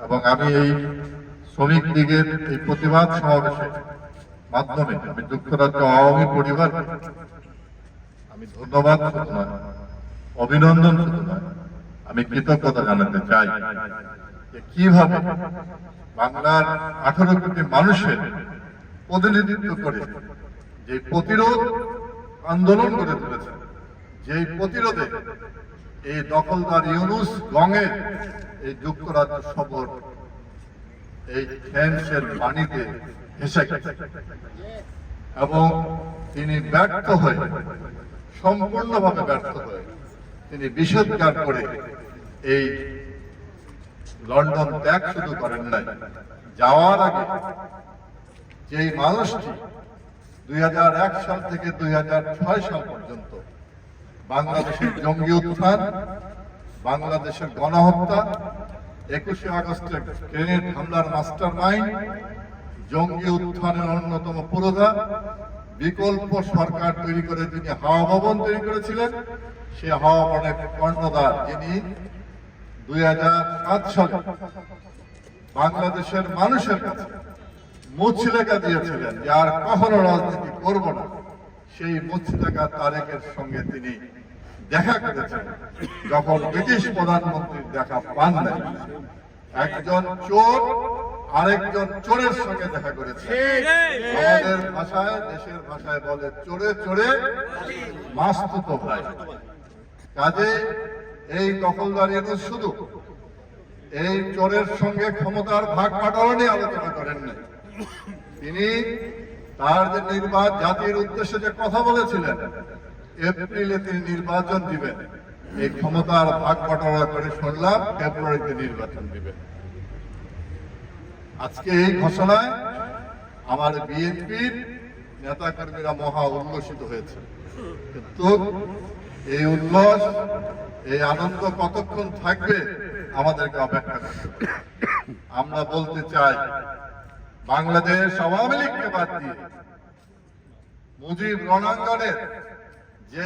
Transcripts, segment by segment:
এবং আমি এই শ্রমিক লীগের এই প্রতিবাদ সমাবেশে মাধ্যমে আমি যুক্তরাজ্য আওয়ামী পরিবার আমি ধন্যবাদ অভিনন্দন আমি কৃতজ্ঞতা জানাতে চাই কীভাবে বাংলার আঠারো কোটি মানুষের প্রতিনিধিত্ব করে যে প্রতিরোধ আন্দোলন করে তুলেছে যে প্রতিরোধে এই দখলদার ইউনুস গঙের এই যুক্তরাজ্য সফর, এই ফ্রান্সের ভেসে গেছে এবং তিনি ব্যর্থ হয়ে, সম্পূর্ণভাবে ব্যর্থ হয়ে তিনি বিষোদ্গার করে এই লন্ডন ত্যাগ শুধু করেন নাই। যাওয়ার আগে যেই মানুষটি দুই হাজার এক সাল থেকে দুই হাজার ছয় সাল পর্যন্ত বাংলাদেশের জঙ্গি উত্থান বাংলাদেশের গণহত্যা, একুশে আগস্টের গ্রেনেড হামলার মাস্টার মাইন্ড জঙ্গি উত্থানের অন্যতম পুরোধা, বিকল্প সরকার তৈরি করে তিনি হাওয়া ভবন তৈরি করেছিলেন, সে হাওয়া ভবনের কর্ণধার যিনি দুই সালে বাংলাদেশের মানুষের কাছে মুচলেখা দিয়েছিলেন যে আর কখনো রাজনীতি করব না, সেই মুচলেখা তারেকের সঙ্গে তিনি দেখা করেছেন। যখন ব্রিটিশ প্রধানমন্ত্রীর দেখা পান নাই, একজন চোর আরেকজন চোরের সঙ্গে দেখা করেছে। আমাদের ভাষায়, দেশের ভাষায় বলে চোরে চোরে মাস্তুত ভাই কাজে এই দখলদারি শুধু এই চোরের সঙ্গে ক্ষমতার ভাগ নিয়ে আলোচনা করেননি। তিনি তার যে নির্বাচন জাতির উদ্দেশ্যে যে কথা বলেছিলেন এপ্রিলে তিনি নির্বাচন দিবেন। এই ক্ষমতার ভাগ বাটোয়ারা করে শুনলাম ফেব্রুয়ারিতে নির্বাচন দিবেন। আজকে এই ঘোষণায় আমার বিএনপির নেতাকর্মীরা মহা উল্লসিত হয়েছে। কিন্তু এই উল্লাস, এই আনন্দ কতক্ষণ থাকবে আমাদেরকে অপেক্ষা করতে আমরা বলতে চাই, বাংলাদেশ আওয়ামী লীগকে বাদ দিয়ে মুজিব রণাঙ্গনের যে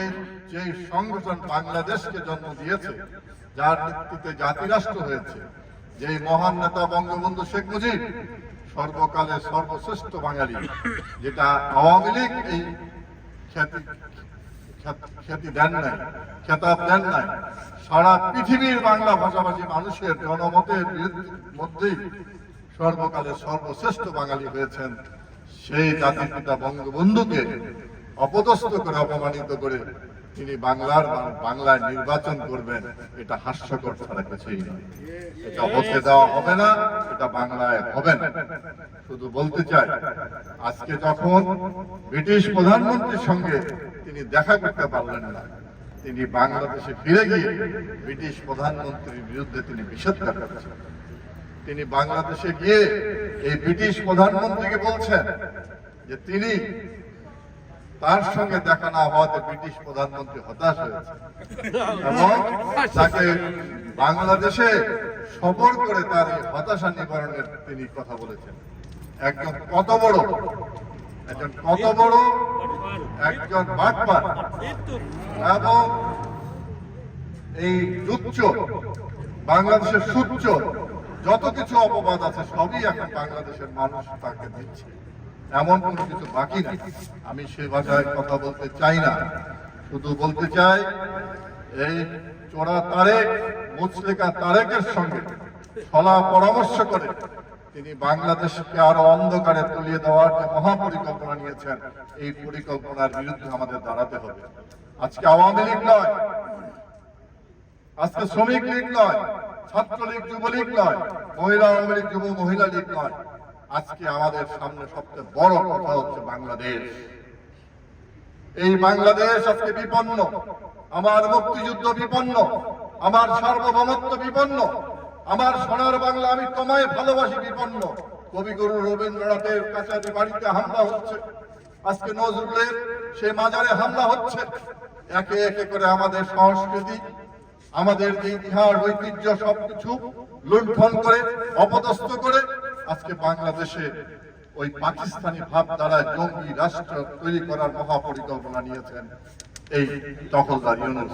যে সংগঠন বাংলাদেশকে জন্ম দিয়েছে, যার নেতৃত্বে জাতিরাষ্ট্র হয়েছে যে মহান নেতা বঙ্গবন্ধু শেখ মুজিব সর্বকালের সর্বশ্রেষ্ঠ বাঙালি, যেটা আওয়ামী লীগ এই খ্যাতি খ্যাতি দেন নাই, খেতাব দেন নাই। সারা পৃথিবীর বাংলা ভাষাভাষী মানুষের জনমতের মধ্যেই সর্বকালের সর্বশ্রেষ্ঠ বাঙালি হয়েছেন সেই জাতির পিতা বঙ্গবন্ধুকে অপদস্থ করে, অপমানিত করে তিনি বাংলার বাংলায় নির্বাচন করবেন, এটা হাস্যকর ছাড়া কিছুই নয়। এটা হতে দেওয়া হবে না, এটা বাংলায় হবে না। শুধু বলতে চাই, আজকে যখন ব্রিটিশ প্রধানমন্ত্রীর সঙ্গে তিনি দেখা করতে পারলেন না, তিনি বাংলাদেশে ফিরে গিয়ে ব্রিটিশ প্রধানমন্ত্রীর বিরুদ্ধে তিনি বিষোদ্গার করেছেন তিনি বাংলাদেশে গিয়ে এই ব্রিটিশ প্রধানমন্ত্রীকে বলছেন যে তিনি তার সঙ্গে দেখা না হওয়াতে ব্রিটিশ প্রধানমন্ত্রী হতাশ হয়েছে। এবং তাকে বাংলাদেশে সফর করে তার হতাশা নিবারণের তিনি কথা বলেছেন। একজন কত বড়? একজন কত বড়? একজন বাটপার। এবং এই দুচ্চ বাংলাদেশের সুচ্চ যত কিছু অপবাদ আছে সবই এখন বাংলাদেশের মানুষ তাকে দিচ্ছে। এমন কোনো কিছু বাকি নেই আমি সে ভাষায় কথা বলতে চাই না। শুধু বলতে চাই, এই চোরা তারেক, মুচলেকা তারেকের সঙ্গে ছলা পরামর্শ করে তিনি বাংলাদেশকে আরও অন্ধকারে তুলিয়ে দেওয়ার যে মহাপরিকল্পনা নিয়েছেন, এই পরিকল্পনার বিরুদ্ধে আমাদের দাঁড়াতে হবে। আজকে আওয়ামী লীগ নয়, আজকে শ্রমিক লীগ নয়, ছাত্রলীগ, যুবলীগ নয়, মহিলা আওয়ামী লীগ, যুব মহিলা লীগ নয়। আজকে আমাদের সামনে সবচেয়ে বড় কথা হচ্ছে বাংলাদেশ। এই বাংলাদেশ আজকে বিপন্ন, আমার মুক্তিযুদ্ধ বিপন্ন, আমার সার্বভৌমত্ব বিপন্ন, আমার সোনার বাংলা আমি তোমায় ভালোবাসি বিপন্ন। কবিগুরু রবীন্দ্রনাথের কাছাকাছি বাড়িতে হামলা হচ্ছে, আজকে নজরুলের সে মাজারে হামলা হচ্ছে। একে একে করে আমাদের সংস্কৃতি, আমাদের যে ইতিহাস, ঐতিহ্য সবকিছু লুণ্ঠন করে, অপদস্থ করে আজকে বাংলাদেশে ওই পাকিস্তানি ভাব দ্বারা জঙ্গি রাষ্ট্র তৈরি করার মহাপরিকল্পনা নিয়েছেন এই দখলদার ইউনুস।